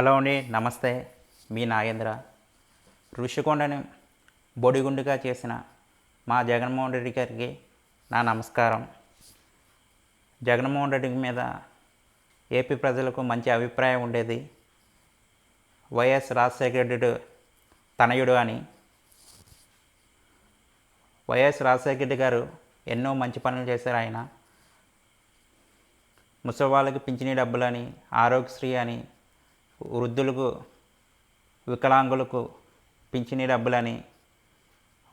Hello అండి నమస్తే. మీ నాగేంద్ర. ఋషికొండని బొడిగుండుగా చేసిన మా జగన్మోహన్ రెడ్డి గారికి నా నమస్కారం. జగన్మోహన్ రెడ్డి మీద ఏపీ ప్రజలకు మంచి అభిప్రాయం ఉండేది. వైఎస్ రాజశేఖర రెడ్డి తనయుడు అని. వైఎస్ రాజశేఖర రెడ్డి గారు ఎన్నో మంచి పనులు చేశారు ఆయన. ముసలి వాళ్ళకి పింఛనీ డబ్బులని ఆరోగ్యశ్రీ అని వృద్ధులకు వికలాంగులకు పింఛనీ డబ్బులని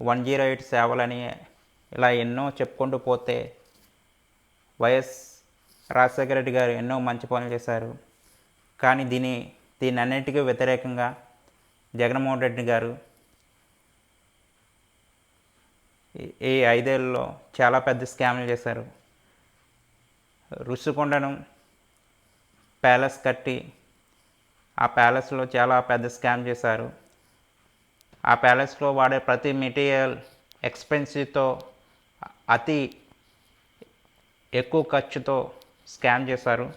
వన్ జీరో ఎయిట్ సేవలని ఇలా ఎన్నో చెప్పుకుంటూ పోతే వైఎస్ రాజశేఖర రెడ్డి గారు ఎన్నో మంచి పనులు చేశారు. కానీ దీని దీని అన్నిటికీ వ్యతిరేకంగా జగన్మోహన్ రెడ్డి గారు ఈ- ఐదేళ్ళలో చాలా పెద్ద స్కామ్లు చేశారు. రుషికొండను ప్యాలెస్ కట్టి ఆ ప్యాలెస్లో చాలా పెద్ద స్కామ్ చేశారు. ఆ ప్యాలెస్లో వాడే ప్రతి మెటీరియల్ ఎక్స్పెన్సివ్తో అతి ఎక్కువ ఖర్చుతో స్కామ్ చేశారు.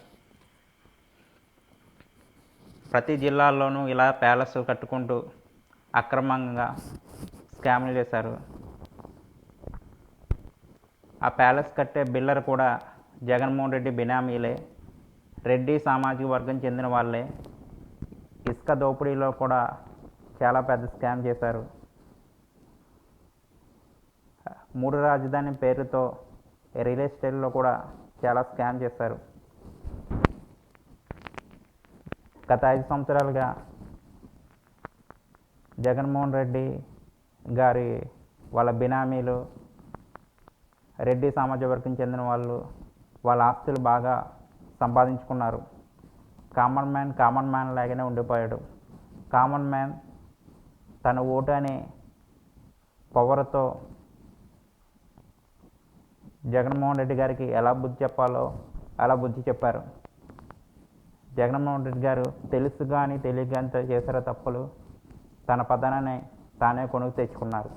ప్రతి జిల్లాల్లోనూ ఇలా ప్యాలెస్ కట్టుకుంటూ అక్రమంగా స్కామ్లు చేశారు. ఆ ప్యాలెస్ కట్టే బిల్లర్ కూడా జగన్మోహన్ రెడ్డి బినామీలే. రెడ్డి సామాజిక వర్గం చెందిన వాళ్ళే. ఇసుక దోపిడీలో కూడా చాలా పెద్ద స్కామ్ చేశారు. మూడు రాజధాని పేరుతో రియల్ ఎస్టేట్లో కూడా చాలా స్కామ్ చేశారు. గత ఐదు సంవత్సరాలుగా జగన్మోహన్ రెడ్డి గారి వాళ్ళ బినామీలు రెడ్డి సామాజిక వర్గం చెందిన వాళ్ళు వాళ్ళ ఆస్తులు బాగా సంపాదించుకున్నారు. కామన్ మ్యాన్ కామన్ మ్యాన్ లాగానే ఉండిపోయాడు. కామన్ మ్యాన్ తన ఓటు అనే పవర్తో జగన్మోహన్ రెడ్డి గారికి ఎలా బుద్ధి చెప్పాలో అలా బుద్ధి చెప్పారు. జగన్మోహన్ రెడ్డి గారు తెలుసు కానీ తెలియక కానీ చేశారో తప్పులు తన పదనాన్ని తానే కొనుక్కు తెచ్చుకున్నారు.